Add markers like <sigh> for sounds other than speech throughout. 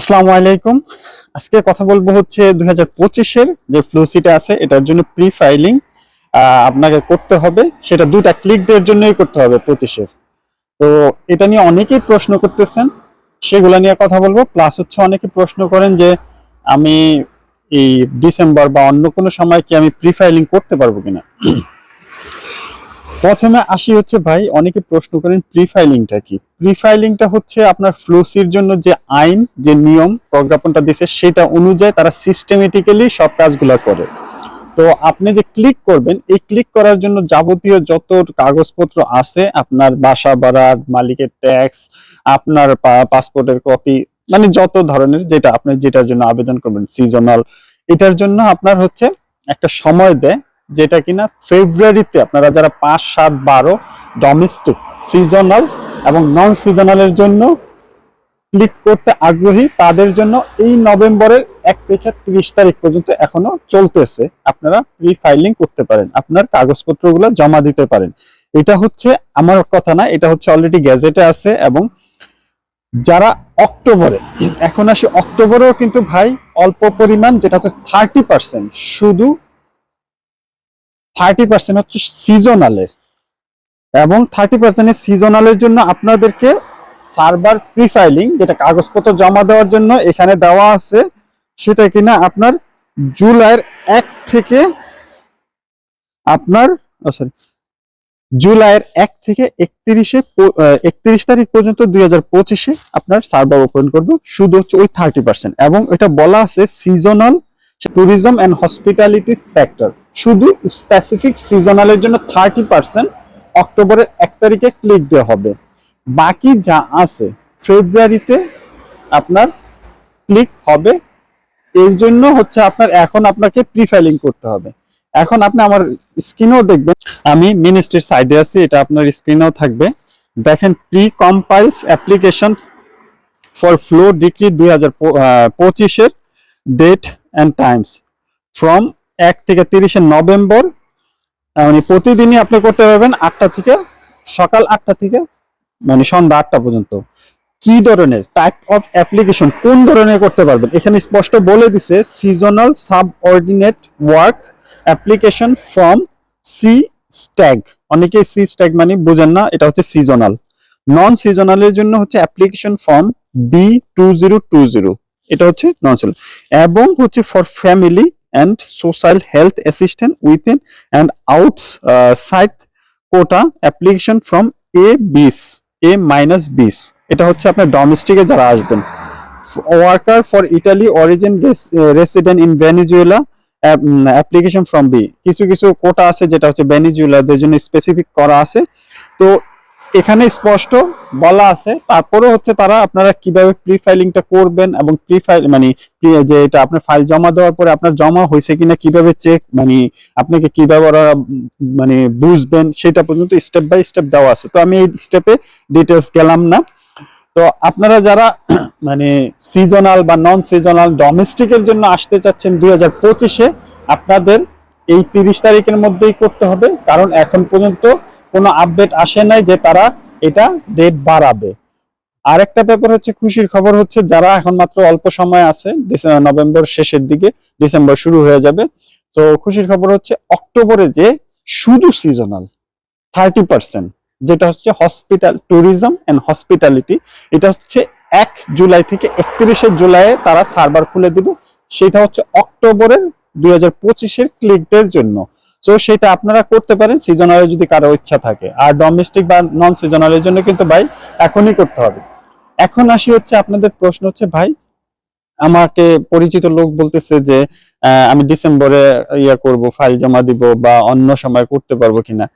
আসসালামু আলাইকুম। আজকে কথা বলব হচ্ছে দুই হাজার পঁচিশের যে ফ্লুসিটা আছে, এটার জন্য প্রি ফাইলিং আপনাকে করতে হবে। সেটা দুইটা ক্লিক ডের জন্যই করতে হবে পঁচিশের। তো এটা নিয়ে অনেকেই প্রশ্ন করতেছেন, সেগুলো নিয়ে কথা বলব। প্লাস হচ্ছে অনেকে প্রশ্ন করেন যে, আমি এই ডিসেম্বর বা অন্য কোনো সময় কি আমি প্রি ফাইলিং করতে পারব কিনা? প্রথমে আসি হচ্ছে ভাই, অনেকে প্রশ্ন করেন প্রি ফাইলিংটা কি? প্রি ফাইলিংটা হচ্ছে আপনার ফ্লোসির জন্য যে আইন, যে নিয়ম প্রজ্ঞাপনটা দিছে সেটা অনুযায়ী তারা সিস্টেমেটিক্যালি সব কাজগুলো করে। তো আপনি যে ক্লিক করবেন, এই ক্লিক করার জন্য যাবতীয় যত কাগজপত্র আছে, আপনার বাসা ভাড়া মালিকের ট্যাক্স আপনার পাসপোর্টের কপি মানে যত ধরনের যেটা আপনি যেটার জন্য আবেদন করবেন সিজনাল এটার জন্য আপনার হচ্ছে একটা সময় দেয়। যেটা কিনা ফেব্রুয়ারিতে আপনারা যারা পাঁচ, সাত, বারো ডোমেস্টিক সিজনাল এবং নন সিজনালের জন্য ক্লিক করতে আগ্রহী, তাদের জন্য এই নভেম্বরের এক থেকে তিরিশ তারিখ পর্যন্ত এখনও চলতেছে। আপনারা প্রি ফাইলিং করতে পারেন, আপনার কাগজপত্রগুলো জমা দিতে পারেন। এটা হচ্ছে আমার কথা না, এটা হচ্ছে অলরেডি গ্যাজেটে আছে এবং যারা অক্টোবরে, এখন আসি অক্টোবরেও কিন্তু ভাই অল্প পরিমাণ যেটা হচ্ছে থার্টি পার্সেন্ট শুধু থার্টি পার্সেন্ট হচ্ছে সিজনালের এবং থার্টি পার্সেন্টের সিজনালের জন্য আপনাদেরকে সার্ভার প্রিফাইলিং যেটা কাগজপত্র জমা দেওয়ার জন্য এখানে দেওয়া আছে, সেটা কিনা আপনার জুলাইয়ের এক থেকে আপনার সরি জুলাইয়ের এক থেকে একত্রিশে একত্রিশ তারিখ পর্যন্ত দুই হাজার পঁচিশে আপনার সার্ভার ওপেন করব। শুধু হচ্ছে ওই থার্টি পার্সেন্ট। এবং এটা বলা আছে seasonal tourism and hospitality sector শুধু স্পেসিফিক সিজনালের জন্য থার্টি পার্সেন্ট অক্টোবরের এক তারিখে ক্লিক দেওয়া হবে। বাকি যা আছে ফেব্রুয়ারিতে আপনার ক্লিক হবে। এর জন্য হচ্ছে আপনার এখন আপনাকে প্রি ফাইলিং করতে হবে। এখন আপনি আমার স্ক্রিনেও দেখবেন। আমি মিনিস্ট্রির সাইডে আছি, এটা আপনার স্ক্রিনেও থাকবে। দেখেন pre compiles application for flow degree দুই হাজার পঁচিশের ডেট অ্যান্ড টাইমস ফ্রম এক থেকে তিরিশে নভেম্বর মানে প্রতিদিনই আপনি করতে পারবেন আটটা থেকে সকাল আটটা থেকে মানে সন্ধ্যা আটটা পর্যন্ত। কি ধরনের? টাইপ অফ অ্যাপ্লিকেশন কোন ধরনের করতে পারবেন? এখানে স্পষ্ট বলে দিছে seasonal subordinate work application from C stag অনেকেই সি স্ট্যাগ মানে বুঝেন না, এটা হচ্ছে সিজনাল নন সিজনালের জন্য হচ্ছে application form B two zero two zero এটা হচ্ছে নন সিজনাল এবং হচ্ছে for family and social health assistant within and outside quota application form A bis A minus bis এটা হচ্ছে আপনার ডোমেস্টিকে যারা আসবেন। Worker for Italy origin resident in Venezuela application form B কিছু কিছু কোটা আছে যেটা হচ্ছে ভেনিজুয়েলাদের জন্য স্পেসিফিক করা আছে। তো এখানে স্পষ্ট বলা আছে তারপরে হচ্ছে তারা আপনারা কীভাবে প্রি ফাইলিংটা করবেন এবং প্রি ফাইল মানে যে এটা আপনার ফাইল জমা দেওয়ার পরে আপনার জমা হয়েছে কিনা কীভাবে চেক মানে আপনাকে কীভাবে ওরা মানে বুঝবেন সেটা পর্যন্ত স্টেপ বাই স্টেপ দেওয়া আছে। তো আমি এই স্টেপে ডিটেলস গেলাম না। তো আপনারা যারা <clears throat> মানে সিজনাল বা নন সিজনাল ডোমেস্টিকের জন্য আসতে চাচ্ছেন দুই হাজার পঁচিশে, আপনাদের এই তিরিশ তারিখের মধ্যেই করতে হবে। কারণ এখন পর্যন্ত কোনো আপডেট আসে নাই যে তারা এটা ডেট বাড়াবে। আরেকটা ব্যাপার হচ্ছে, খুশির খবর হচ্ছে, যারা এখন মাত্র অল্প সময় আছে নভেম্বর শেষের দিকে, ডিসেম্বর শুরু হয়ে যাবে। তো খুশির খবর হচ্ছে, অক্টোবরে যে শুধু সিজনাল থার্টি পার্সেন্ট যেটা হচ্ছে হসপিটাল ট্যুরিজম এন্ড হসপিটালিটি এটা হচ্ছে এক জুলাই থেকে একত্রিশে জুলাইয়ে তারা সার্ভার খুলে দিবে। সেটা হচ্ছে অক্টোবরের দুই হাজার পঁচিশের ক্লিকদের জন্য। তো সেটা আপনারা করতে পারেন সিজনালে যদি কারও ইচ্ছা থাকে। আর ডোমেস্টিক বা নন সিজনালের জন্য কিন্তু ভাই, এখনই করতে হবে। এখন আসি হচ্ছে আপনাদের প্রশ্ন হচ্ছে, ভাই, আমাকে পরিচিত লোক বলতেছে যে আমি ডিসেম্বরে ইয়া করব ফাইল জমা দিব বা অন্য সময় করতে পারব কিনা?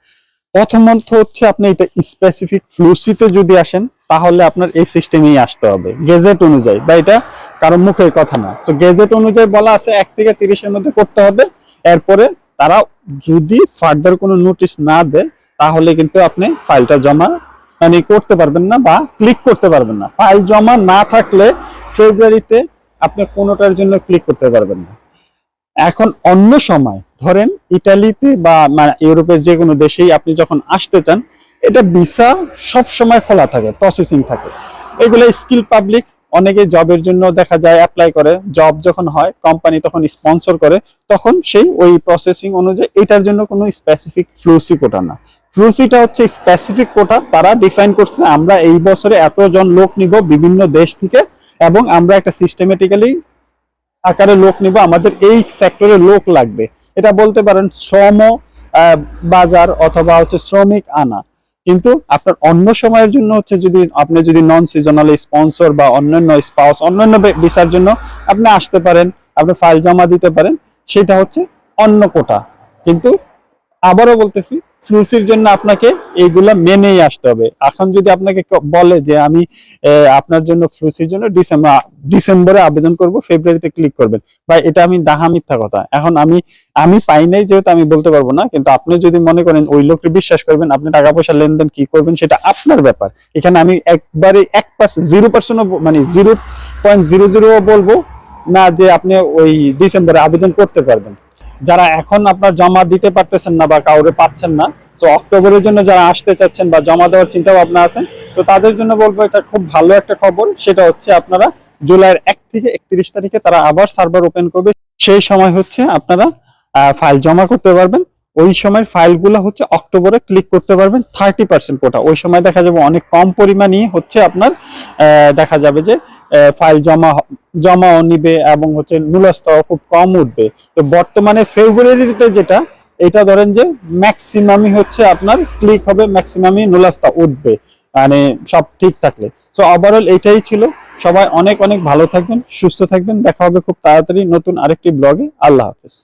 প্রথমত হচ্ছে আপনি এটা স্পেসিফিক ফ্লুসিতে যদি আসেন, তাহলে আপনার এই সিস্টেমেই আসতে হবে। গেজেট অনুযায়ী, বা এটা কারও মুখের কথা না। তো গেজেট অনুযায়ী বলা আছে, এক থেকে তিরিশের মধ্যে করতে হবে। এরপরে তারা যদি ফার্দার কোনো নোটিশ না দেয়, তাহলে কিন্তু আপনি ফাইলটা জমা মানে করতে পারবেন না বা ক্লিক করতে পারবেন না। ফাইল জমা না থাকলে ফেব্রুয়ারিতে আপনি কোনোটার জন্য ক্লিক করতে পারবেন না। এখন অন্য সময়, ধরেন ইটালিতে বা মানে ইউরোপের যে কোনো দেশেই আপনি যখন আসতে চান, এটা ভিসা সব সময় খোলা থাকে প্রসেসিং থাকে। এগুলো স্কিল পাবলিক অনেকে জবের জন্য দেখা যায় অ্যাপ্লাই করে জব যখন হয় কোম্পানি তখন স্পন্সর করে, তখন সেই ওই প্রসেসিং অনুযায়ী এটার জন্য কোনো স্পেসিফিক ফ্লুসি কোটা না। ফ্লুসিটা হচ্ছে স্পেসিফিক কোটা তারা ডিফাইন করছে আমরা এই বছরে এতজন লোক নিব বিভিন্ন দেশ থেকে এবং আমরা একটা সিস্টেমেটিক্যালি আকারে লোক নিব, আমাদের এই সেক্টরে লোক লাগবে। এটা বলতে পারেন শ্রম বাজার অথবা হচ্ছে শ্রমিক আনা। কিন্তু আপনার অন্য সময়ের জন্য হচ্ছে যদি আপনি যদি নন সিজনাল স্পন্সর বা অন্যান্য স্পাউস অন্যান্য ভিসার জন্য আপনি আসতে পারেন, আপনি ফাইল জমা দিতে পারেন, সেটা হচ্ছে অন্য কোটা। কিন্তু আবারও বলতেছি ফ্লুসির জন্য আপনাকে এইগুলা মেনেই আসতে হবে। এখন যদি আপনাকে বলে যে আমি আপনার জন্য ফ্লুসির জন্য ডিসেম্বর ডিসেম্বরে আবেদন করব ফেব্রুয়ারিতে ক্লিক করবেন। বা এটা আমি ডাহা মিথ্যা কথা। এখন আমি আমি পাই নাই যেহেতু আমি বলতে পারব না, কিন্তু আপনি যদি মনে করেন ওই লোককে বিশ্বাস করবেন, আপনি টাকা পয়সা লেনদেন কি করবেন, সেটা আপনার ব্যাপার। এখানে আমি একবারে এক পার্সেন্ট জিরো পার্সেন্ট মানে জিরো পয়েন্ট জিরো জিরো বলব না যে আপনি ওই ডিসেম্বরে আবেদন করতে পারবেন। যারা এখন আপনার জমা দিতে পারতেছেন না বা কাউরে পাচ্ছেন না, তো অক্টোবরের জন্য যারা আসতে চাচ্ছেন বা জমা দেওয়ার চিন্তা ভাবনা আছেন, তো তাদের জন্য বলব এটা খুব ভালো একটা খবর। সেটা হচ্ছে আপনারা জুলাইয়ের এক থেকে একত্রিশ তারিখে তারা আবার সার্ভার ওপেন করবে। সেই সময় হচ্ছে আপনারা ফাইল জমা করতে পারবেন। ওই সময় ফাইলগুলো হচ্ছে অক্টোবরে ক্লিক করতে পারবেন থার্টি পার্সেন্ট কোটা। ওই সময় দেখা যাবে অনেক কম পরিমাণই হচ্ছে আপনার দেখা যাবে যে ফাইল জমা জমাও নিবে এবং হচ্ছে মূলস্তর খুব কম উঠবে। তো বর্তমানে ফেব্রুয়ারিতে যেটা, এটা ধরেন যে ম্যাক্সিমামই হচ্ছে আপনার ক্লিক হবে ম্যাক্সিমামই নুলাস্তা উঠবে মানে সব ঠিক থাকলে। তো ওভারঅল এটাই ছিল। সবাই অনেক অনেক ভালো থাকবেন, সুস্থ থাকবেন। দেখা হবে খুব তাড়াতাড়ি নতুন আরেকটি ব্লগে আল্লাহ হাফেজ।